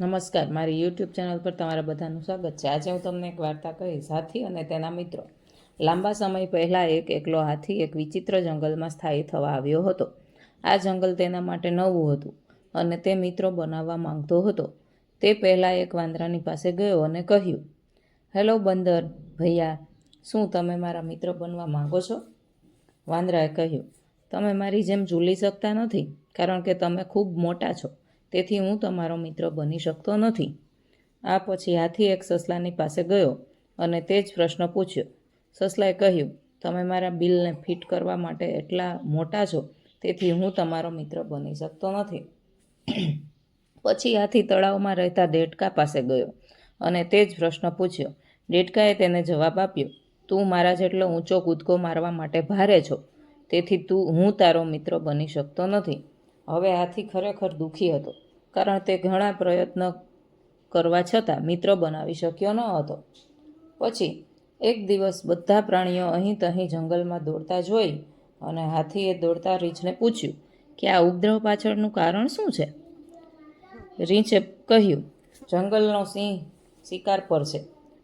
નમસ્કાર. મારી YouTube channel પર તમારા બધાનું સ્વાગત છે. આજે હું તમને એક વાર્તા કહીશ. હાથી અને તેના મિત્રો. લાંબા સમય પહેલાં એક એકલો હાથી એક વિચિત્ર જંગલમાં સ્થાયી થવા આવ્યો હતો. આ જંગલ તેના માટે નવું હતું અને તે મિત્રો બનાવવા માંગતો હતો. તે પહેલાં એક વાંદરાની પાસે ગયો અને કહ્યું, હેલો બંદર, ભૈયા, શું તમે મારા મિત્ર બનવા માંગો છો? વાંદરાએ કહ્યું, તમે મારી જેમ ઝૂલી શકતા નથી, કારણ કે તમે ખૂબ મોટા છો. તેથી હું તમારો મિત્ર બની શકતો નથી. આ પછી હાથી એક સસલાની પાસે ગયો અને તે જ પ્રશ્ન પૂછ્યો. સસલાએ કહ્યું, તમે મારા બિલને ફિટ કરવા માટે એટલા મોટા છો, તેથી હું તમારો મિત્ર બની શકતો નથી. પછી હાથી તળાવમાં રહેતા દેડકા પાસે ગયો અને તે જ પ્રશ્ન પૂછ્યો. દેડકાએ તેને જવાબ આપ્યો, તું મારા જેટલો ઊંચો કૂદકો મારવા માટે ભારે છો, તેથી તું, હું તારો મિત્ર બની શકતો નથી. હવે હાથી ખરેખર દુઃખી હતો, કારણ તે ઘણા પ્રયત્ન કરવા છતાં મિત્ર બનાવી શક્યો ન હતો. પછી એક દિવસ બધા પ્રાણીઓ અહીં તહીં જંગલમાં દોડતા જોઈ અને હાથીએ દોડતા રીંછને પૂછ્યું કે આ ઉપદ્રવ પાછળનું કારણ શું છે? રીંછે કહ્યું, જંગલનો સિંહ શિકાર પર છે.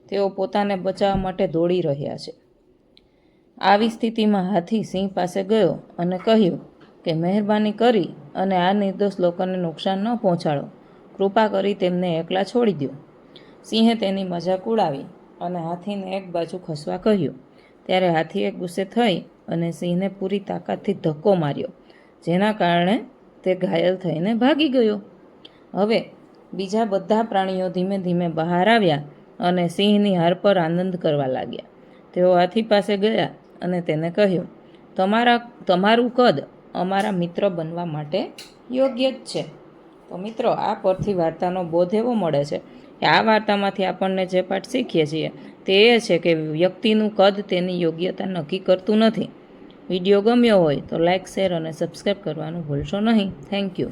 તેઓ પોતાને બચાવવા માટે દોડી રહ્યા છે. આવી સ્થિતિમાં હાથી સિંહ પાસે ગયો અને કહ્યું કે મહેરબાની કરી અને આ નિર્દોષ લોકોને નુકસાન ન પહોંચાડો. કૃપા કરી તેમને એકલા છોડી દો. સિંહે તેની મજાક ઉડાવી અને હાથીને એક બાજુ ખસવા કહ્યું. ત્યારે હાથીએ ગુસ્સે થઈ અને સિંહને પૂરી તાકાતથી ધક્કો માર્યો, જેના કારણે તે ઘાયલ થઈને ભાગી ગયો. હવે બીજા બધા પ્રાણીઓ ધીમે ધીમે બહાર આવ્યા અને સિંહની હાર પર આનંદ કરવા લાગ્યા. તેઓ હાથી પાસે ગયા અને તેને કહ્યું, તમારા, તમારું કદ અમારા મિત્ર બનવા માટે યોગ્ય જ છે. તો મિત્રો, આ પરથી વાર્તાનો બોધ એવો મળે છે કે આ વાર્તામાંથી આપણને જે પાઠ શીખીએ છીએ તે એ છે કે વ્યક્તિનું કદ તેની યોગ્યતા નક્કી કરતું નથી. વીડિયો ગમ્યો હોય તો લાઇક શેર અને સબસ્ક્રાઈબ કરવાનું ભૂલશો નહીં. Thank you.